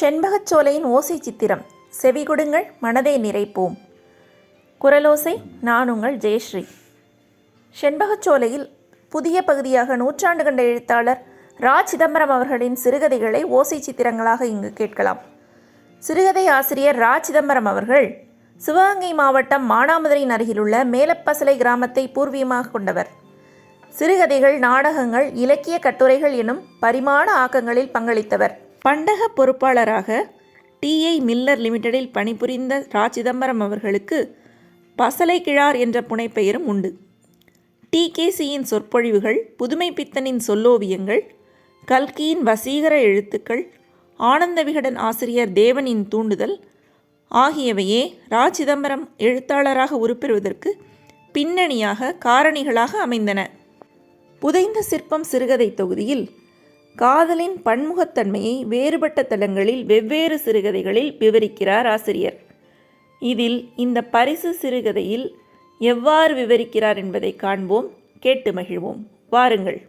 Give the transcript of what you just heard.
செண்பகச்சோலையின் ஓசை சித்திரம். செவிகொடுங்கள் மனதை நிறைப்போம். குரலோசை நான் உங்கள் ஜெயஸ்ரீ. செண்பகச்சோலையில் புதிய பகுதியாக நூற்றாண்டு கண்ட எழுத்தாளர் ரா சிதம்பரம் அவர்களின் சிறுகதைகளை ஓசை சித்திரங்களாக இங்கு கேட்கலாம். சிறுகதை ஆசிரியர் ரா சிதம்பரம் அவர்கள் சிவகங்கை மாவட்டம் மானாமதுரையின் அருகிலுள்ள மேலப்பசலை கிராமத்தை பூர்வீகமாக கொண்டவர். சிறுகதைகள் நாடகங்கள் இலக்கிய கட்டுரைகள் எனும் பரிமாண ஆக்கங்களில் பங்களித்தவர். பண்டக பொறுப்பாளராக டிஐ மில்லர் லிமிடெடில் பணிபுரிந்த ரா. சிதம்பரம் அவர்களுக்கு பசலை கிழார் என்ற புனைப்பெயரும் உண்டு. டிகேசியின் சொற்பொழிவுகள் புதுமை பித்தனின் சொல்லோவியங்கள் கல்கியின் வசீகர எழுத்துக்கள் ஆனந்த விகடன் ஆசிரியர் தேவனின் தூண்டுதல் ஆகியவையே ரா. சிதம்பரம் எழுத்தாளராக உருப்பெறுவதற்கு பின்னணியாக காரணிகளாக அமைந்தன. புதைந்த சிற்பம் சிறுகதை தொகுதியில் காதலின் பன்முகத்தன்மையை வேறுபட்ட தளங்களில் வெவ்வேறு சிறுகதைகளில் விவரிக்கிறார் ஆசிரியர். இதில் இந்த பரிசு சிறுகதையில் எவ்வாறு விவரிக்கிறார் என்பதை காண்போம் கேட்டு மகிழ்வோம். வாருங்கள்.